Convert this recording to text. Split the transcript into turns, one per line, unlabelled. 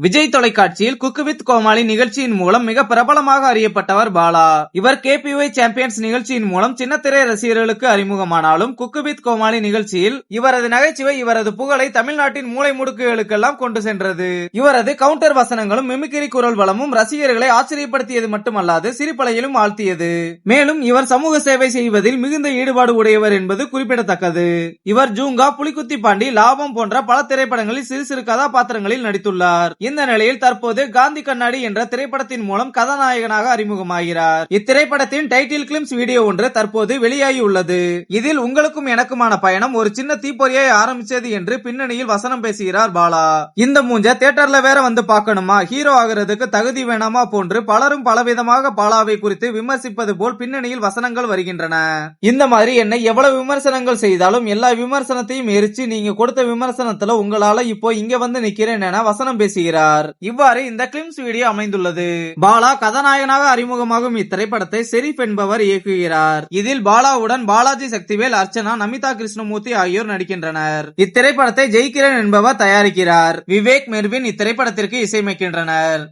விஜய் தொலைக்காட்சியில் cook with கோமாளி நிகழ்ச்சியின் மூலம் மிக பிரபலமாக அறியப்பட்டவர் பாலா. இவர் கேபிஒய் சாம்பியன்ஸ் நிகழ்ச்சியின் மூலம் சின்னத்திரை ரசிகர்களுக்கு அறிமுகமானாலும் குக்கு வித் கோமாளி நிகழ்ச்சியில் இவரது நகைச்சுவை இவரது புகழை தமிழ்நாட்டின் மூலை முடுக்குகளுக்கெல்லாம் கொண்டு சென்றது. இவரது கவுண்டர் வசனங்களும் மிமிக்கிரி குரல் வளமும் ரசிகர்களை ஆச்சரியப்படுத்தியது மட்டுமல்லாது சிரிப்பலையிலும் ஆழ்த்தியது. மேலும் இவர் சமூக சேவை செய்வதில் மிகுந்த ஈடுபாடு உடையவர் என்பது குறிப்பிடத்தக்கது. இவர் ஜூங்கா புலிக்குத்தி பாண்டி லாபம் போன்ற பல திரைப்படங்களில் சிறு சிறு கதாபாத்திரங்களில் நடித்துள்ளார். இந்த நிலையில் தற்போது காந்தி கண்ணாடி என்ற திரைப்படத்தின் மூலம் கதாநாயகனாக அறிமுகமாகிறார். இத்திரைப்படத்தின் டைட்டில் கிளிம்ஸ் வீடியோ ஒன்று தற்போது வெளியாகியுள்ளது. இதில் உங்களுக்கும் எனக்குமான பயணம் ஒரு சின்ன தீப்பொறியை ஆரம்பிச்சது என்று பின்னணியில் வசனம் பேசுகிறார் பாலா. இந்த மூஞ்ச தியேட்டர்ல வேற வந்து பார்க்கணுமா? ஹீரோ ஆகிறதுக்கு தகுதி வேணாமா போன்று பலரும் பலவிதமாக பாலாவை குறித்து விமர்சிப்பது போல் பின்னணியில் வசனங்கள் வருகின்றன. இந்த மாதிரி என்னை எவ்வளவு விமர்சனங்கள் செய்தாலும் எல்லா விமர்சனத்தையும் எரிச்சு நீங்க கொடுத்த விமர்சனத்துல உங்களால இப்போ இங்க வந்து நிக்கிறேன் என வசனம் பேசுகிறார். இவ்வாறு இந்த கிளிம்ஸ் வீடியோ அமைந்துள்ளது. பாலா கதாநாயகனாக அறிமுகமாகும் இத்திரைப்படத்தை செரீப் என்பவர் இயக்குகிறார். இதில் பாலாவுடன் பாலாஜி சக்திவேல் அர்ச்சனா நமிதா கிருஷ்ணமூர்த்தி ஆகியோர் நடிக்கின்றனர். இத்திரைப்படத்தை ஜெய்கிரன் என்பவர் தயாரிக்கிறார். விவேக் மெர்வின் இத்திரைப்படத்திற்கு இசையமைக்கின்றனர்.